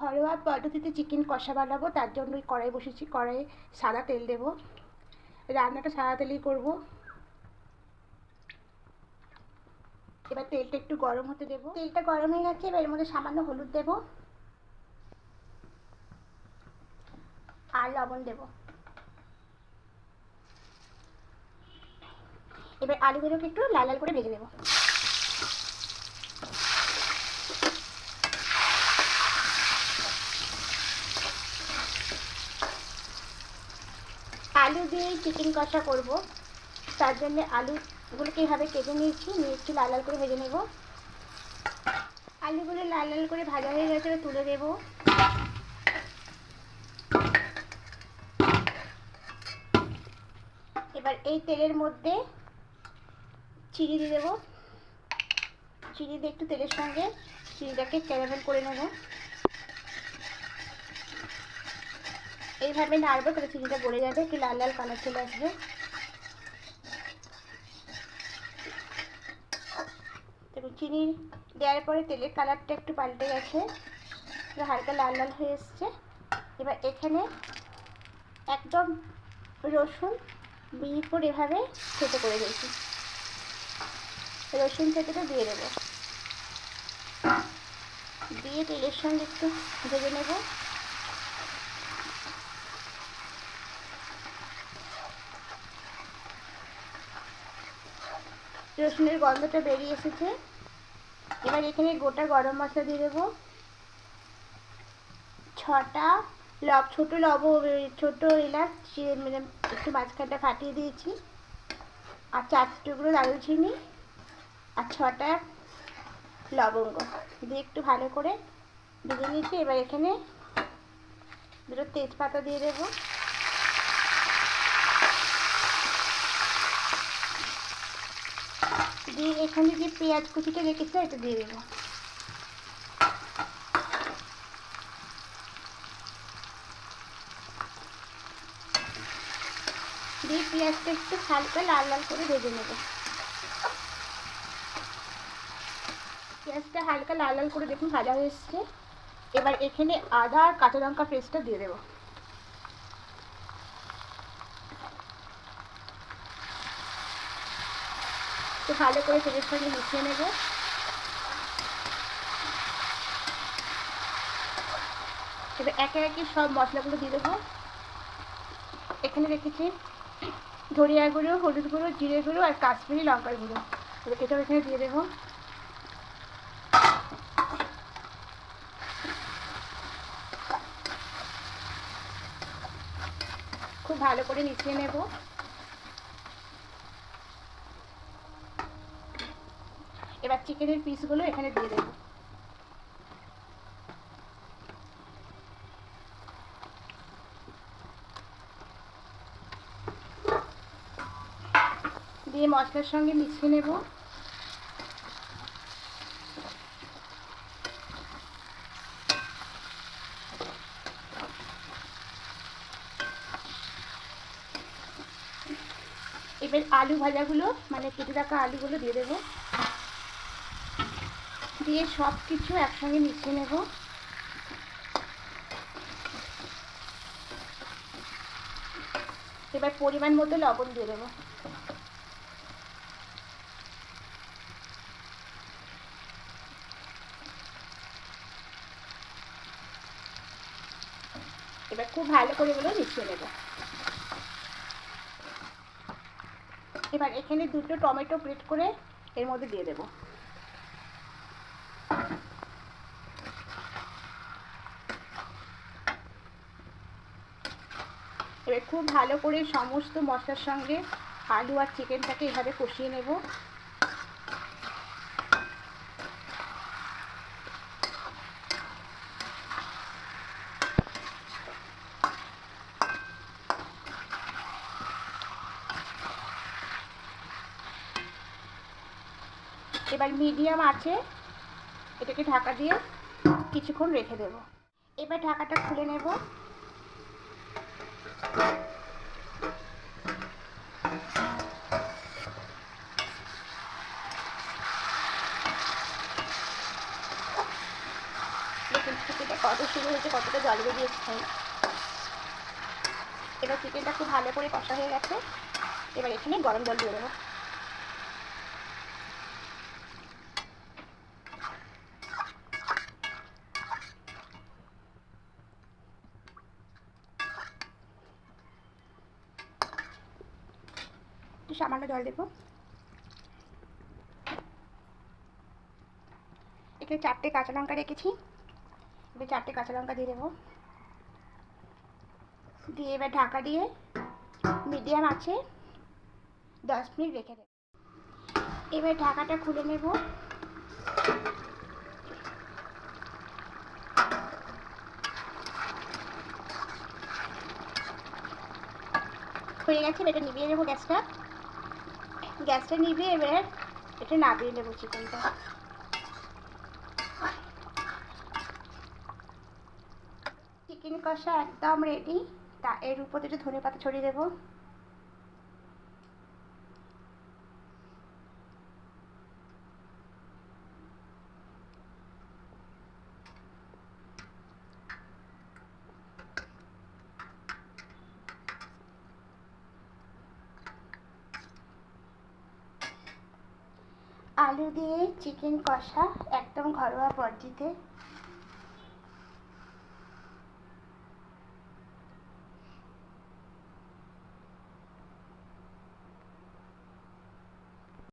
ঘরোয়া পদ্ধতিতে চিকেন কষা বানাবো, তার জন্য ওই কড়াই বসেছি, কড়াইয়ে সাদা তেল দেবো। রান্নাটা সাদা তেলেই করব। এবার তেলটা একটু গরম হতে দেবো। তেলটা গরম হয়ে গেছে, এবার এর মধ্যে সামান্য হলুদ দেবো। আর লবণ দেবো। এবার আলুগুলোকে একটু লাল লাল করে ভেজে নেব। দিয়েই চিকেন কষা করব। তার জন্য আলুগুলোকে এইভাবে কেটে নিয়েছি, নিয়ে একটু লাল লাল করে ভেজে নেব। আলুগুলো লাল লাল করে ভাজা হয়ে গেছে তুলে দেবো। এবার এই তেলের মধ্যে চিনি দিয়ে দেবো। চিনি দিয়ে একটু তেলের সঙ্গে চিনিটাকে ক্যারামেল করে নেব। এইভাবে নাড়বো তাহলে চিনিটা গড়ে যাবে, একটু লাল লাল কালার চলে আসবে। চিনি দেওয়ার পরে তেলের কালারটা একটু পাল্টে গেছে হালকা লাল লাল হয়ে এসছে। এবার এখানে একদম রসুন মিহি করে এভাবে থেতো করে দিয়েছি রসুন থেতোটা দিয়ে দেবো। দিয়ে তেলের সঙ্গে একটু ভেজে নেব। রসুনের গন্ধটা বেরিয়ে এসেছে। এবার এখানে গোটা গরম মশলা দিয়ে দেবো। ছটা লব, ছোটো লব, ছোটো এলাচ মানে একটু মাঝখানটা ফাটিয়ে দিয়েছি। আর চার টুকরো দারুচিনি আর ছটা লবঙ্গ। দিয়ে একটু ভালো করে ভেজে নিয়েছি। এবার এখানে দুটো তেজপাতা দিয়ে দেবো। দিয়ে এখানে যে পেঁয়াজ কুচিটা রেখেছে, এটা দিয়ে দেবো। দিয়ে পেঁয়াজটা একটু হালকা লাল লাল করে ভেজে নেব। পেঁয়াজটা হালকা লাল লাল করে দেখুন ভাজা হয়ে এসছে। এবার এখানে আদা আর কাঁচা লঙ্কা পেস্টটা দিয়ে দেবো। একটু ভালো করে তেলের সঙ্গে মিশিয়ে নেব। এবার একে একে সব মশলাগুলো দিয়ে দেবো। এখানে রেখেছি ধরিয়া গুঁড়ো, হলুদ গুঁড়ো, জিরে গুঁড়ো আর কাশ্মীরি লঙ্কার গুঁড়ো। এবার এটাও এখানে দিয়ে দেবো। খুব ভালো করে মিশিয়ে নেব। এবার চিকেনের পিসগুলো এখানে দিয়ে দেবো। দিয়ে মশলার সঙ্গে মিশিয়ে নেব। এবার আলু ভাজাগুলো মানে কেটে রাখা আলুগুলো দিয়ে দেবো। দিয়ে সব কিছু একসঙ্গে মিশিয়ে নেব। এবার পরিমাণ মতো লবণ দিয়ে দেবো। এবার খুব ভালো করে এগুলো মিশিয়ে নেব। এবার এখানে দুটো টমেটো গ্রেট করে এর মধ্যে দিয়ে দেবো। এবার খুব ভালো করে সমস্ত মশলার সঙ্গে আলু আর চিকেনটাকে এভাবে কষিয়ে নেব। এবার মিডিয়াম আছে। এটাকে ঢাকা দিয়ে কিছুক্ষণ রেখে দেব। এবার ঢাকাটা খুলে নেব। কত শুরু হয়েছে, কতটা জল বেরিয়েছে। খাই এবার চিকেনটা খুব ভালো করে কষা হয়ে গেছে। এবার এখানে গরম জল দিয়ে দেবো। সামান্য জল দেবো। এখানে চারটে কাঁচা লঙ্কা রেখেছি। এবার চারটে কাঁচা লঙ্কা দিয়ে দেবো। দিয়ে এবার ঢাকা দিয়ে মিডিয়াম আছে, দশ মিনিট রেখে দেবো। এবার ঢাকাটা খুলে নেব। হয়ে গেছে এটা নিভিয়ে নেব গ্যাসটা। গ্যাসটা নিবি এবার? এটা নামিয়ে নেব চিকেনটা। চিকেন কষা একদম রেডি তা এর উপর একটু ধনে পাতা ছড়িয়ে দেবো। আলু দিয়ে চিকেন কষা একদম ঘরোয়া পদ্ধতিতে।